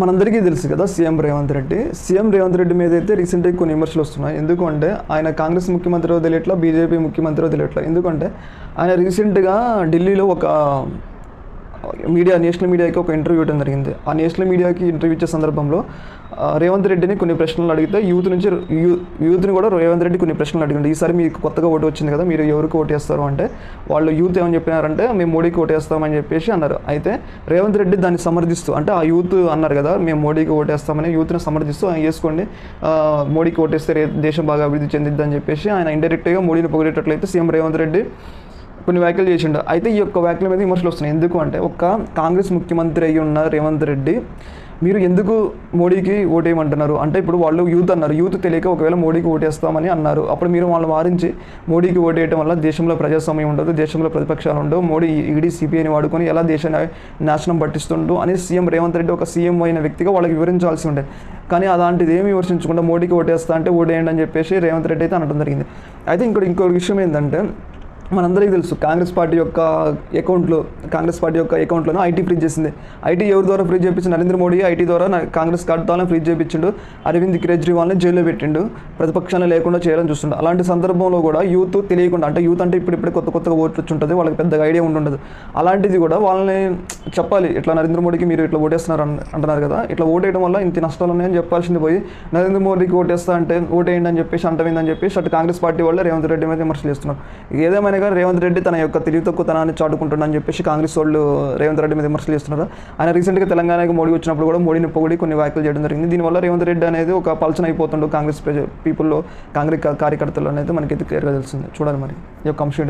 మనందరికీ తెలుసు కదా సీఎం రేవంత్ రెడ్డి. సీఎం రేవంత్ రెడ్డి మీద అయితే రీసెంట్గా కొన్ని విమర్శలు వస్తున్నాయి. ఎందుకంటే ఆయన కాంగ్రెస్ ముఖ్యమంత్రి తెలియట్లా బీజేపీ ముఖ్యమంత్రి తెలియట్లా ఎందుకంటే ఆయన రీసెంట్గా ఢిల్లీలో ఒక మీడియా నేషనల్ మీడియాకి ఒక ఇంటర్వ్యూ ఇవ్వడం జరిగింది. ఆ నేషనల్ మీడియాకి ఇంటర్వ్యూ ఇచ్చే సందర్భంలో రేవంత్ రెడ్డిని కొన్ని ప్రశ్నలు అడిగితే యూత్ నుంచి యూత్ని కూడా రేవంత్ రెడ్డి కొన్ని ప్రశ్నలు అడిగింది ఈసారి మీకు కొత్తగా ఓటు వచ్చింది కదా మీరు ఎవరికి ఓటు వేస్తారు అంటే వాళ్ళు యూత్ ఏమని చెప్పినారంటే మేము మోడీకి ఓటు వేస్తామని చెప్పేసి అన్నారు. అయితే రేవంత్ రెడ్డి దాన్ని సమర్థిస్తూ అంటే ఆ యూత్ అన్నారు కదా మేము మోడీకి ఓటు వేస్తామని యూత్ని సమర్థిస్తూ ఆయన వేసుకోండి. మోడీకి ఓటేస్తే దేశం బాగా అభివృద్ధి చెందిద్దని చెప్పేసి ఆయన ఇండైరెక్ట్గా మోడీని పొగిడేటట్లయితే సీఎం రేవంత్ రెడ్డి కొన్ని వ్యాఖ్యలు చేసిండు. అయితే ఈ యొక్క వ్యాఖ్యల మీద విమర్శలు వస్తున్నాయి. ఎందుకు అంటే ఒక కాంగ్రెస్ ముఖ్యమంత్రి అయి ఉన్న రేవంత్ రెడ్డి మీరు ఎందుకు మోడీకి ఓటేయమంటున్నారు? అంటే ఇప్పుడు వాళ్ళు యూత్ అన్నారు. యూత్ తెలియక ఒకవేళ మోడీకి ఓటేస్తామని అన్నారు. అప్పుడు మీరు వాళ్ళు వారించి మోడీకి ఓటేయటం వల్ల దేశంలో ప్రజాస్వామ్యం ఉండదు దేశంలో ప్రతిపక్షాలు ఉండవు. మోడీ ఈడీ సిపిఐని వాడుకొని ఎలా దేశాన్ని నాశనం పట్టిస్తుండు అని సీఎం రేవంత్ రెడ్డి ఒక సీఎం అయిన వ్యక్తిగా వాళ్ళకి వివరించాల్సి ఉండే. కానీ అలాంటిది ఏమి విమర్శించకుండా మోడీకి ఓటేస్తా అంటే ఓటేయండి అని చెప్పేసి రేవంత్ రెడ్డి అయితే అనడం జరిగింది. అయితే ఇంకోటి ఇంకో విషయం ఏంటంటే మనందరికీ తెలుసు కాంగ్రెస్ పార్టీ యొక్క అకౌంట్లో కాంగ్రెస్ పార్టీ యొక్క అకౌంట్లోనే ఐటీ ఫ్రీజ్ చేసింది. ఐటీ ఎవరి ద్వారా ఫ్రీజ్ చేయించింది? నరేంద్ర మోడీ ఐటీ ద్వారా కాంగ్రెస్ కార్డు ద్వారా ఫ్రీజ్ చేయించిండు. అరవింద్ కేజ్రీవాల్ని జైల్లో పెట్టిండు. ప్రతిపక్షాన్ని లేకుండా చేయాలని చూస్తుండే. అలాంటి సందర్భంలో కూడా యూత్ తెలియకుండా అంటే యూత్ అంటే ఇప్పుడు ఇప్పుడు కొత్త కొత్తగా ఓట్లు వచ్చి ఉంటుంది వాళ్ళకి పెద్దగా ఐడియా ఉంటుండదు అలాంటిది కూడా వాళ్ళని చెప్పాలి. ఇట్లా నరేంద్ర మోడీకి మీరు ఇట్లా ఓటేస్తున్నారు అంటున్నారు కదా. ఇట్లా ఓటేయడం వల్ల ఇంత నష్టాలు ఉన్నాయని చెప్పాల్సింది పోయి నరేంద్ర మోడీకి ఓటేస్తా అంటే ఓటేయండి అని చెప్పేసి అంటమైందని చెప్పేసి అటు కాంగ్రెస్ పార్టీ వాళ్ళు రేవంత్ రెడ్డి మీద విమర్శలు చేస్తున్నారు. ఏదేమైనా కానీ రేవంత్ రెడ్డి తన యొక్క తెలివి తక్కువతనాన్ని చాటుకుంటున్నాడని చెప్పేసి కాంగ్రెస్ వాళ్ళు రేవంత్ రెడ్డి మీద విమర్శలు చేస్తున్నారు. ఆయన రీసెంట్గా తెలంగాణకి మోడీ వచ్చినప్పుడు కూడా మోడీని పొగిడి కొన్ని వ్యాఖ్యలు చేయడం జరిగింది. దీనివల్ల రేవంత్ రెడ్డి అనేది ఒక పల్చన అయిపోతుండు కాంగ్రెస్ ప్రజ పీపుల్లో కాంగ్రెస్ కార్యకర్తలు అనేది మనకి క్లియర్గా తెలుస్తుంది చూడాలి మరి. ఈ యొక్క అంశం